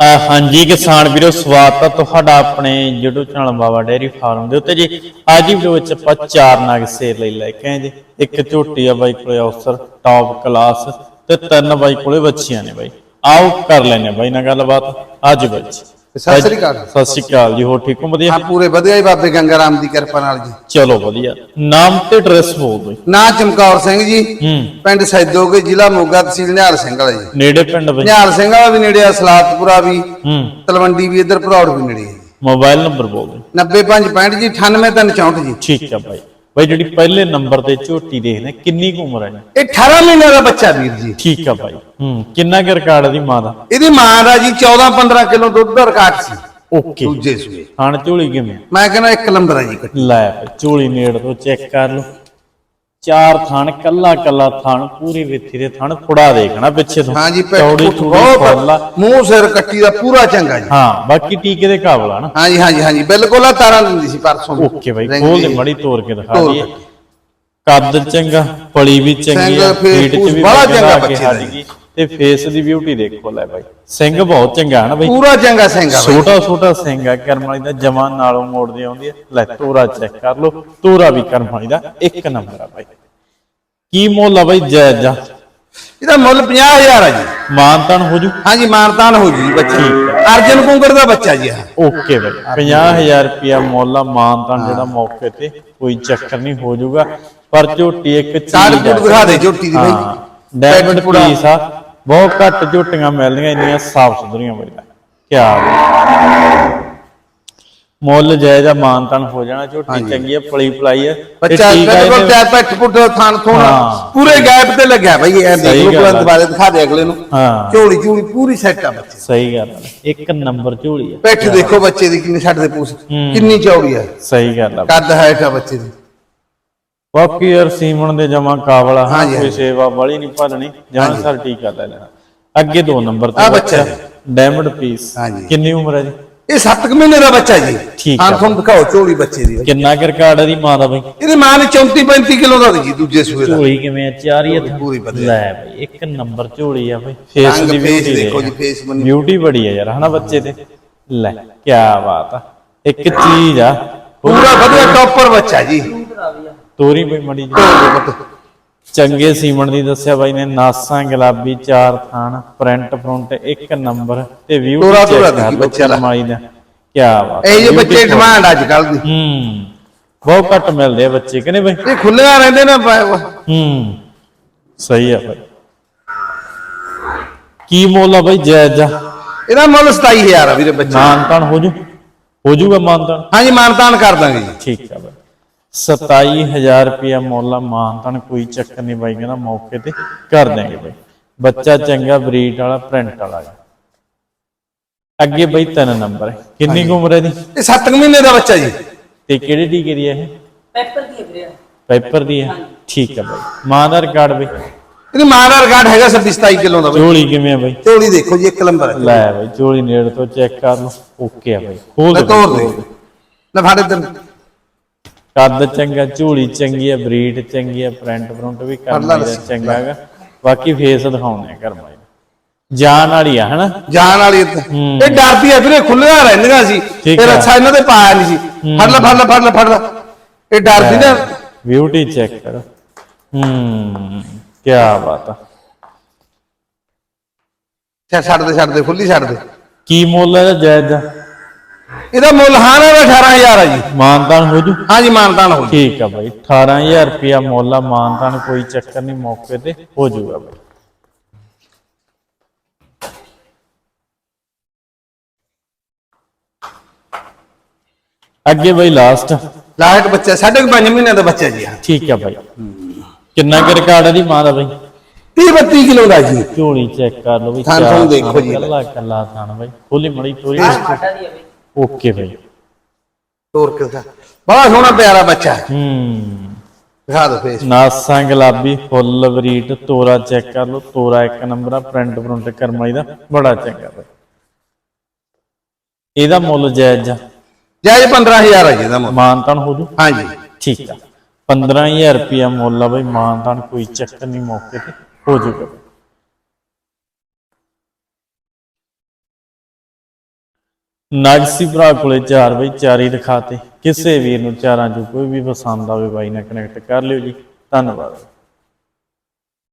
ਹਾਂਜੀ, ਕਿਸਾਨ ਵੀਰੋ, ਸਵਾਗਤ ਹੈ ਤੁਹਾਡਾ ਆਪਣੇ YouTube channel Baba dairy farm ਦੇ ਉੱਤੇ ਜੀ। ਅੱਜ ਦੀ ਵੀਡੀਓ ਵਿੱਚ ਆਪਾਂ ਚਾਰ ਨਗ ਸੇਰ ਲਈ ਲੈ ਕੇ ਆਏ ਜੀ। ਇੱਕ ਝੋਟੀ ਆ ਬਾਈ ਕੋਲੇ ਅਫਸਰ ਟੌਪ ਕਲਾਸ ਤੇ ਤਿੰਨ ਬਾਈ ਕੋਲੇ ਬੱਚੀਆਂ ਨੇ ਬਾਈ। ਆਓ ਕਰ ਲੈਨੇ ਬਾਈ ਨਾਲ ਗੱਲਬਾਤ। ਅੱਜ ਬੱਚੀ ਸਤਿ ਸ੍ਰੀ ਅਕਾਲ। ਸਤਿ ਸ਼੍ਰੀ ਅਕਾਲ ਜੀ ਹੋ ਠੀਕ ਹੋ? ਵਧੀਆ ਹਾਂ ਪੂਰੇ ਵਧੀਆ ਹੀ ਬਾਬੇ ਗੰਗਾ ਰਾਮ ਦੀ ਕਿਰਪਾ ਨਾਲ ਜੀ। ਚਲੋ ਵਧੀਆ। ਨਾਮ ਤੇ ਐਡਰੈਸ ਬੋਲ ਦਿਓ ਨਾਂ ਚਮਕੌਰ ਸਿੰਘ ਜੀ ਹੂੰ। ਪਿੰਡ ਸੈਦੋਗੇ ਜ਼ਿਲ੍ਹਾ ਮੋਗਾ ਤਹਿਸੀਲ ਨਿਹਾਲ ਸਿੰਘ ਵਾਲਾ ਜੀ। ਨੇੜੇ ਪਿੰਡ ਬਾਈ। ਨਿਹਾਲ ਸਿੰਘ ਵਾਲਾ ਵੀ ਨੇੜੇ ਆ ਸਲਾਤਪੁਰਾ ਵੀ ਹੂੰ। ਤਲਵੰਡੀ ਵੀ ਇੱਧਰ ਭਰੌੜ ਵੀ ਨੇੜੇ ਹੈ ਜੀ। ਮੋਬਾਈਲ ਨੰਬਰ ਬੋਲ ਦਿਓ। 9565 ਜੀ 98364 ਜੀ। ਠੀਕ ਹੈ ਬਾਈ। ਬਾਈ ਜਿਹੜੀ ਪਹਿਲੇ ਨੰਬਰ ਤੇ ਝੋਟੀ ਦੇਖਦੇ ਕਿੰਨੀ ਕੁ ਉਮਰ ਹੈ ਇਹ 18 ਮਹੀਨਿਆਂ ਦਾ ਬੱਚਾ ਵੀਰ ਜੀ। ਠੀਕ ਆ ਭਾਈ ਹੂੰ ਕਿੰਨਾ ਕੁ ਰਿਕਾਰਡ ਦੀ ਮਾਂ ਦਾ? ਇਹਦੀ ਮਾਂ ਦਾ ਜੀ 14 15 ਕਿਲੋ ਦੁੱਧ ਦਾ ਰਿਕਾਰਡ ਸੀ। ਓਕੇ। ਦੂਜੇ ਸੂਏ। ਖਾਣ ਝੋਲੀ ਕਿਵੇਂ? ਮੈਂ ਕਹਿੰਦਾ ਇੱਕ ਨੰਬਰ ਹੈ ਜੀ ਲੈ ਝੋਲੀ ਨੇੜ ਤੋਂ ਚੈੱਕ ਕਰ ਲਓ। ਚਾਰ ਥਣ ਕੱਲਾ ਕੱਲਾ ਥਣ ਪੂਰੀ ਵਿੱਥੀ ਦੇ ਥਣ ਫੁੜਾ ਦੇਖਣਾ ਪਿੱਛੇ ਤੋਂ। ਹਾਂ ਜੀ ਚੌੜੀ ਪੈਟ ਚੂੜੀ ਫੁੱਲ ਮੂੰਹ ਸਿਰ ਕੱਟੀ ਦਾ ਪੂਰਾ ਚੰਗਾ ਜੀ। ਹਾਂ ਬਾਕੀ ਟੀਕੇ ਦੇ ਕਾਬਲ ਨਾ। ਹਾਂ ਜੀ ਹਾਂ ਜੀ ਹਾਂ ਜੀ ਬਿਲਕੁਲ ਆ ਤਾਰਾਂ ਦਿੰਦੀ ਸੀ ਪਰਸੋਂ। ਓਕੇ ਬਾਈ ਖੋਲ ਦੇ। ਮੜੀ ਤੋੜ ਕੇ ਦਿਖਾ ਦਈਏ। ਕੱਦ ਚੰਗਾ ਪਲੀ ਵੀ ਚੰਗੀ ਫੇਸ ਫੀਟ ਚ ਵੀ ਬੜਾ ਚੰਗਾ ਬੱਚੇ ਦਾ ਤੇ ਫੇਸ ਦੀ ਬਿਊਟੀ ਦੇਖੋ ਲੈ ਬਾਈ। ਸਿੰਘ ਬਹੁਤ ਚੰਗਾ ਹੈ ਨਾ ਬਾਈ। ਪੂਰਾ ਚੰਗਾ ਸਿੰਘ ਆ ਬਾਈ। ਛੋਟਾ ਛੋਟਾ ਸਿੰਘ ਆ ਕਰਮ ਵਾਲੀ ਦਾ ਜਮਾਂ ਨਾਲੋਂ ਮੋੜਦੀ ਆਉਂਦੀ ਹੈ। ਲੈ ਤੋਰਾ ਚੈੱਕ ਕਰ ਲਓ ਤੋਰਾ ਵੀ ਕਰਮ ਵਾਲੀ ਦਾ ਇੱਕ ਨੰਬਰ ਆ ਬਾਈ। ਕੀ ਮੁੱਲ ਆ ਬਾਈ ਜਾਇਜ਼ ਆ ਇਹਦਾ ਮੁੱਲ 50000 ਆ ਜੀ। ਮਾਨਤਨ ਹੋ ਜੂ? ਹਾਂਜੀ ਮਾਨਤਾਨ ਹੋ ਜੂ ਬੱਚੇ। ਅਰਜਨ ਕੁੰਗੜ ਦਾ ਬੱਚਾ ਜੀ ਆਹ ਓਕੇ ਬਾਈ। 50000 ਰੁਪਿਆ ਮੁੱਲ ਆ ਮਾਨਤਨ ਜਿਹੜਾ ਮੌਕੇ ਤੇ। ਕੋਈ ਚੱਕਰ ਨਹੀਂ ਹੋ ਜਾਊਗਾ ਪਰ ਝੋਟੀ ਇੱਕ ਚੀਜ਼ ਆ ਦਿਖਾ ਦੇ ਝੋਟੀ ਦੀ ਬਾਈ। ਪੂਰਾ। ਪੀਸ ਆ। ਬਹੁਤ ਘੱਟ ਝੋਟੀਆਂ ਮਿਲਦੀਆਂ ਇੰਨੀਆਂ ਸਾਫ਼ ਸੁਥਰੀਆਂ ਬਾਈ। ਦਾ ਕੀ ਮੁੱਲ ਜਾਇਜ਼ ਆ ਮਾਨਤਨ ਹੋ ਜਾਣਾ ਝੋਟੀ ਚੰਗੀ ਆ ਪਲੀ ਪਲਾਈ ਤੇ ਬੱਚਾ ਬਿਲਕੁਲ ਪਿਆ ਪੈਟ ਪੁੱਟ ਥਾਣ ਥੋਣਾ ਹਾਂ। ਪੂਰੇ ਗੈਪ ਤੇ ਲੱਗਿਆ ਇਹ ਸਹੀ ਦੇਖ ਲਓ। ਬੁਲੰਦ ਬਾਰੇ ਦਿਖਾ ਦੇ ਅਗਲੇ ਨੂੰ। ਹਾਂ। ਝੋਲੀ ਝੋਲੀ ਪੂਰੀ ਸੈੱਟ ਆ ਬੱਚੇ। ਸਹੀ ਗੱਲ ਆ। ਇੱਕ ਨੰਬਰ ਝੋਲੀ ਆ। ਪੈਠ ਦੇਖੋ ਬੱਚੇ ਦੀ ਕਿੰਨੀ ਛੱਡ ਦੇ ਪੂਸ। ਕਿੰਨੀ ਚੌੜੀ ਆ। ਸਹੀ ਗੱਲ ਆ। ਕੱਦ ਹਾਈਟ ਆ ਬੱਚੇ ਦੀ। ਬਾਕੀ ਯਾਰ ਸੀਮਣ ਦੇ ਜਮਾ ਕਾਬਲ ਹਾਂ ਕੋਈ। ਸੇਵਾ ਵਾਲੀ ਨਹੀਂ ਭਾਲਣੀ ਜਾਨ ਸਰ ਟੀਕਾ ਲੈ ਲੈਣਾ ਅੱਗੇ ਦੋ ਨੰਬਰ ਤੇ ਬੱਚਾ ਜੀ। Diamond piece. ਕਿੰਨੀ ਉਮਰ ਹੈ ਜੀ? ਇਹ 7 ਮਹੀਨੇ ਦਾ ਬੱਚਾ ਜੀ। ਠੀਕ ਹਾਂ। ਤੁਹਾਨੂੰ ਦਿਖਾਓ ਝੋਲੀ ਬੱਚੇ ਦੀ। ਕਿੰਨਾ ਕੁ ਰਿਕਾਰਡ ਹੈ ਦੀ ਮਾਂ ਦਾ ਬਈ? ਇਹਦੀ ਮਾਂ ਨੇ 34 35 ਕਿਲੋ ਦਾ ਜੀ ਦੂਜੇ ਸੂਏ ਦਾ। ਝੋਲੀ ਕਿਵੇਂ ਆ? ਚਾਰ ਹੀ ਪੂਰੀ ਵਧੀਆ। ਲੈ ਬਈ ਇੱਕ ਨੰਬਰ ਝੋਲੀ ਆ ਬਈ। ਫੇਸ ਦੀ ਬਿਊਟੀ ਦੇਖੋ ਜੀ ਫੇਸ ਬਣੀ ਬਿਊਟੀ ਬੜੀ ਆ ਯਾਰ ਹਨਾ ਬੱਚੇ ਤੇ ਲੈ ਕੀ ਬਾਤ ਆ। ਇੱਕ ਚੀਜ਼ ਆ। ਪੂਰਾ ਵਧੀਆ ਟੌਪਰ ਬੱਚਾ ਜੀ। ਤੋਰੀ ਬਈ ਮੜੀ ਜੀ ਚੰਗੇ ਸੀਮਣ ਦੀ ਦੱਸਿਆ ਬਾਈ ਨੇ ਨਾਸਾਂ ਗੁਲਾਬੀ ਚਾਰ ਥਾਨ ਪ੍ਰਿੰਟ ਫਰੰਟ ਇੱਕ ਨੰਬਰ ਤੇ ਵਿਊ ਤੋਰਾ ਤੋਰਾ ਬੱਚਿਆਂ ਦਾ। ਮਾਈ ਦਾ ਕੀ ਬਾਤ ਇਹ ਜੇ ਬੱਚੇ। ਡਿਮਾਂਡ ਅੱਜ ਕੱਲ ਦੀ। ਹੂੰ ਬਹੁਤ ਘੱਟ ਮਿਲਦੇ ਆ ਬੱਚੇ ਕਿ ਨਹੀਂ ਬਾਈ? ਇਹ ਖੁੱਲੀਆਂ ਰਹਿੰਦੇ ਨੇ ਹੂੰ ਸਹੀ ਆ ਬਾਈ। ਕੀ ਮੁੱਲ ਆ ਬਾਈ ਜਾਇਜ਼ ਆ? ਇਹਦਾ ਮੁੱਲ 27000 ਆ ਵੀਰੇ ਬੱਚੇ ਮਾਨਤਾਨ ਹੋ ਜੂ? ਹੋ ਜੂਗਾ ਮਾਨਤਾਨ? ਹਾਂਜੀ ਮਾਨਤਾਨ ਕਰ ਦਾਂਗੇ ਜੀ। ਠੀਕ ਆ ਬਾਈ। 27000 ਰੁਪਇਆ ਮੁੱਲ ਆ ਮਾਨਤਾਨ ਕੋਈ ਚੱਕਰ ਨਹੀਂ ਬਾਈ ਕਹਿੰਦਾ ਮੌਕੇ ਤੇ ਕਰ ਦਾਂਗੇ ਬਾਈ। ਬੱਚਾ ਚੰਗਾ ਬਰੀਡ ਵਾਲਾ ਪ੍ਰਿੰਟ ਵਾਲਾ ਹੈ। ਅੱਗੇ ਬਾਈ ਤਿੰਨ ਨੰਬਰ ਹੈ। ਕਿੰਨੀ ਕੁ ਉਮਰ ਹੈ ਦੀ ਇਹ 7 ਮਹੀਨੇ ਦਾ ਬੱਚਾ ਜੀ। ਤੇ ਕਿਹੜੇ ਟੀਕੇ ਦੀ ਹੈ ਇਹ? ਪੈਪਰ ਦੀ ਵੀਰੇ। ਪੈਪਰ ਦੀ ਹੈ ਠੀਕ ਹੈ ਬਾਈ। ਮਾਂ ਦਾ ਰਿਕਾਰਡ ਬਾਈ। ਇਹਦੀ ਮਾਂ ਦਾ ਰਿਕਾਰਡ ਹੈਗਾ 26 27 ਕਿਲੋ ਦਾ ਬਈ। ਝੋਲੀ ਕਿਵੇਂ ਆ ਬਾਈ? ਝੋਲੀ ਦੇਖੋ ਜੀ ਇੱਕ ਨੰਬਰ ਹੈ। ਲੈ ਬਾਈ ਝੋਲੀ ਨੇੜ ਤੋਂ ਚੈੱਕ ਕਰ ਲਓ। ਓਕੇ ਆ ਬਾਈ। ਖੋਲ ਦੇ ਤੋੜ ਲੈ ਫਾੜੇ ਤੇ ਕੱਦ ਚੰਗਾ ਝੋਲੀ ਚੰਗੀ ਹੈ ਬਰੀਡ ਚੰਗੀ ਹੈ ਪ੍ਰਿੰਟ ਫਰੰਟ ਵੀ ਕਰਨਾ ਰੱਸੀ, ਚੰਗਾ ਹੈਗਾ। ਬਾਕੀ ਫੇਸ ਦਿਖਾਉਣੇ ਕਰਮਾ ਜਾਨ ਵਾਲੀ ਆ ਹਨਾ? ਜਾਨ ਵਾਲੀ ਇਹ ਡਰਦੀ ਆ ਵੀਰੇ ਖੁੱਲੀਆਂ ਰਹਿੰਦੀਆਂ ਸੀ। ਫਿਰ। ਅੱਛਾ ਇਹਨਾਂ ਦੇ ਪਾਇਆ ਨਹੀਂ ਸੀ। ਫੜ ਲੈ ਫੜ ਲੈ ਫੜ ਲੈ ਫੜ ਲੈ। ਇਹ ਡਰਦੀ ਨਾ। ਬਿਊਟੀ ਚੈੱਕ ਕਰੋ। ਹੂੰ ਕੀ ਬਾਤ ਆ। ਛੱਡ- ਦੇ ਛੱਡ ਦੇ ਖੁੱਲੀ ਛੱਡ ਦੇ। ਕੀ ਮੁੱਲ ਹੈ ਜਾਇਜ਼ ਦਾ? ਇਹਦਾ ਮੁੱਲ ਹਾਂ ਨਾ 18000 ਆ ਜੀ। ਮਾਨਤਾਨ ਹੋ ਜੂ? ਹਾਂਜੀ ਮਾਨਤਾਨ ਹੋ ਜੀ। ਠੀਕ ਆ ਬਾਈ 18000 ਰੁਪਿਆ ਮੁੱਲ ਆ ਮਾਨਤਾਨ ਕੋਈ ਚੱਕਰ ਨਹੀਂ ਮੌਕੇ ਤੇ ਹੋ ਜਾਊਗਾ ਬਾਈ। ਅੱਗੇ ਬਾਈ ਲਾਸਟ ਲਾਹਟ ਬੱਚਾ ਸਾਢੇ ਕੁ ਪੰਜ ਮਹੀਨਿਆਂ ਦਾ ਬੱਚਾ ਜੀ ਠੀਕ ਆ ਬਾਈ। ਕਿੰਨਾ ਕੁ ਰਿਕਾਰਡ ਹੈ ਦੀ ਮਾਂ ਦਾ ਬਾਈ? 30 32 ਕਿਲੋ ਦਾ ਜੀ। ਝੋਲੀ ਚੈੱਕ ਕਰ ਲਓ ਵੀ ਥਣ ਦੇਖੋ ਜੀ। ਕੱਲਾ ਕੱਲਾ ਥਣ ਬਾਈ। ਖੋਲੀ ਮੜੀ ਤੋਰੀ ਸਾਡਾ ਦੀ ਹੈ ਬਈ। ਓਕੇ ਬਾਈ। ਤੋਰ ਕੇ ਦਿਖਾ ਬੜਾ ਸੋਹਣਾ ਪਿਆਰਾ ਬੱਚਾ ਹੈ। ਹੂੰ। ਦਿਖਾ ਦੋ ਫੇਸ ਨਾਸਾਂ ਗੁਲਾਬੀ ਫੁੱਲ ਬਰੀਟ ਤੋਰਾ ਚੈੱਕ ਕਰ ਲਓ ਤੋਰਾ ਇੱਕ ਨੰਬਰ ਆ ਪ੍ਰਿੰਟ ਪ੍ਰਿੰਟ ਕਰਮਾਈ ਦਾ ਬੜਾ ਚੰਗਾ ਬਾਈ। ਇਹਦਾ ਮੁੱਲ ਜਾਇਜ਼ ਆ। ਜਾਇਜ਼ 15000 ਆ ਜੀ ਇਹਦਾ ਮੁੱਲ। ਮਾਨਤਾਨ ਹੋ ਜੂ? ਹਾਂਜੀ। ਠੀਕ ਆ। 15000 ਰੁਪਿਆ ਮੁੱਲ ਆ ਬਈ ਮਾਨਤਾਨ ਕੋਈ ਚੱਕਰ ਨਹੀਂ ਮੌਕੇ ਤੇ ਹੋ ਜੂਗਾ। ਨਾਗਸੀ ਭਰਾ ਕੋਲੇ ਚਾਰ ਬਈ, ਚਾਰੀ ਦਿਖਾਤੇ ਕਿਸੇ ਵੀਰ ਨੂੰ ਚਾਰਾਂ ਚੋਂ ਕੋਈ ਵੀ ਪਸੰਦ ਆਵੇ ਬਾਈ ਨਾਲ ਕਨੈਕਟ ਕਰ ਲਿਓ ਜੀ। ਧੰਨਵਾਦ।